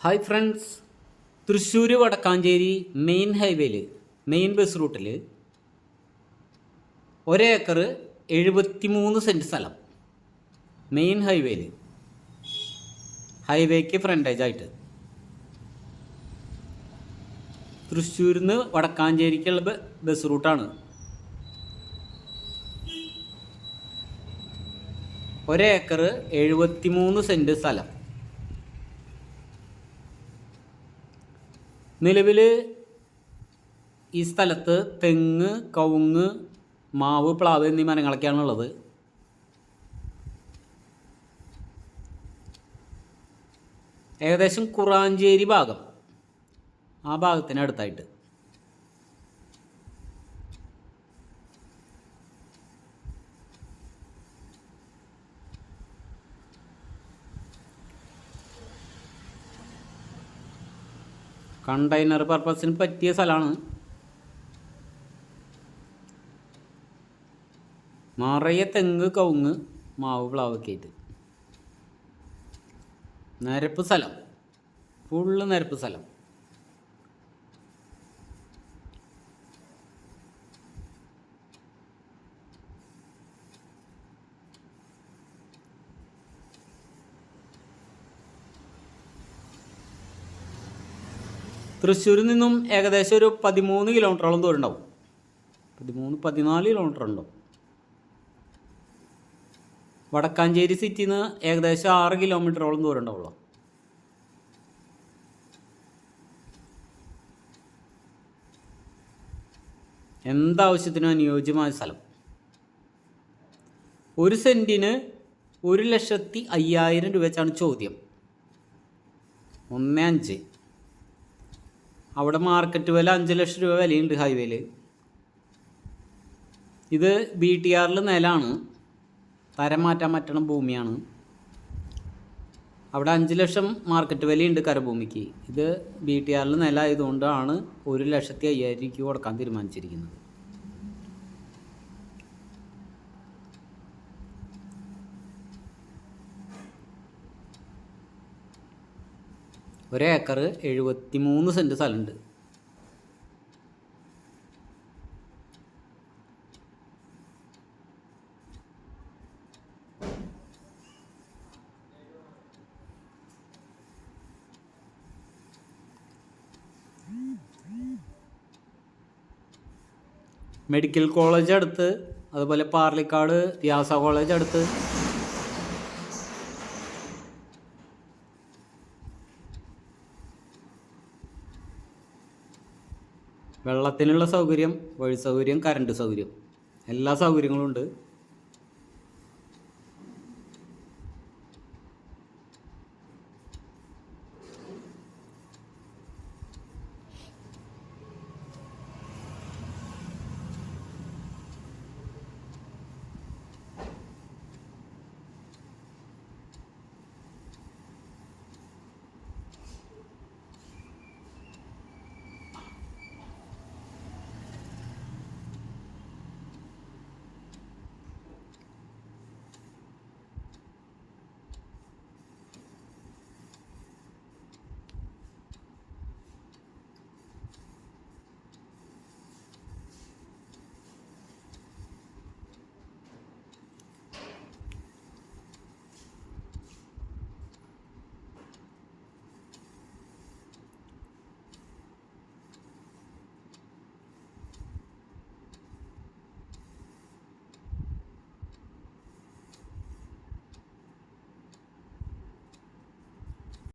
Hi friends. Thrissur Vadakkanchery main ഹൈവേയിൽ main bus റൂട്ടിൽ ഒരേക്കർ എഴുപത്തി മൂന്ന് സെന്റ് സ്ഥലം. മെയിൻ ഹൈവേയിൽ ഹൈവേക്ക് ഫ്രണ്ടേജ് ആയിട്ട്. തൃശ്ശൂരിൽ നിന്ന് വടക്കാഞ്ചേരിക്കുള്ള ബസ് റൂട്ടാണ്. ഒരേക്കർ എഴുപത്തി മൂന്ന് സെന്റ് സ്ഥലം. നിലവിൽ ഈ സ്ഥലത്ത് തെങ്ങ് കവുങ്ങ് മാവ് പ്ലാവ് എന്നീ മരങ്ങളൊക്കെയാണ് ഉള്ളത്. ഏകദേശം കുറാഞ്ചേരി ഭാഗം. ആ ഭാഗത്തിന് കണ്ടെയ്നർ പർപ്പസിന് പറ്റിയ സ്ഥലമാണ് മറയ തെങ്ങ് കവുങ്ങ് മാവ് പ്ലാവൊക്കെ ആയിട്ട്. നിരപ്പ് സ്ഥലം. ഫുള്ള് നിരപ്പ് സ്ഥലം. തൃശ്ശൂരിൽ നിന്നും ഏകദേശം ഒരു പതിമൂന്ന് കിലോമീറ്ററോളം ദൂരം ഉണ്ടാവും. പതിമൂന്ന് പതിനാല് കിലോമീറ്റർ ഉണ്ടാവും. വടക്കാഞ്ചേരി സിറ്റിയിൽ നിന്ന് ഏകദേശം ആറ് കിലോമീറ്ററോളം ദൂരം ഉണ്ടാവുള്ളൂ. എന്താവശ്യത്തിനും അനുയോജ്യമായ സ്ഥലം. ഒരു സെന്റിന് ഒരു ലക്ഷത്തി അയ്യായിരം രൂപ വെച്ചാണ് ചോദ്യം. ഒന്നേ അഞ്ച്. അവിടെ മാർക്കറ്റ് വില അഞ്ച് ലക്ഷം രൂപ വിലയുണ്ട് ഹൈവേയിൽ ഇത് ബി ടി ആറിൽ നിലമാണ്. തരം മാറ്റാൻ പറ്റണ ഭൂമിയാണ്. അവിടെ അഞ്ച് ലക്ഷം മാർക്കറ്റ് വിലയുണ്ട് കരഭൂമിക്ക്. ഇത് ബി ടി ആറിൽ നില ആയതുകൊണ്ടാണ് ഒരു ലക്ഷത്തി അയ്യായിരം രൂപയ്ക്ക് കൊടുക്കാൻ തീരുമാനിച്ചിരിക്കുന്നത്. ഒരേക്കർ എഴുപത്തി മൂന്ന് സെന്റ് സ്ഥലമുണ്ട്. മെഡിക്കൽ കോളേജ് അടുത്ത് അതുപോലെ പാർലിക്കാട് വ്യാസ കോളേജ് അടുത്ത്. വെള്ളത്തിനുള്ള സൗകര്യം വഴി സൗകര്യം കറണ്ട് സൗകര്യം. എല്ലാ സൗകര്യങ്ങളും ഉണ്ട്.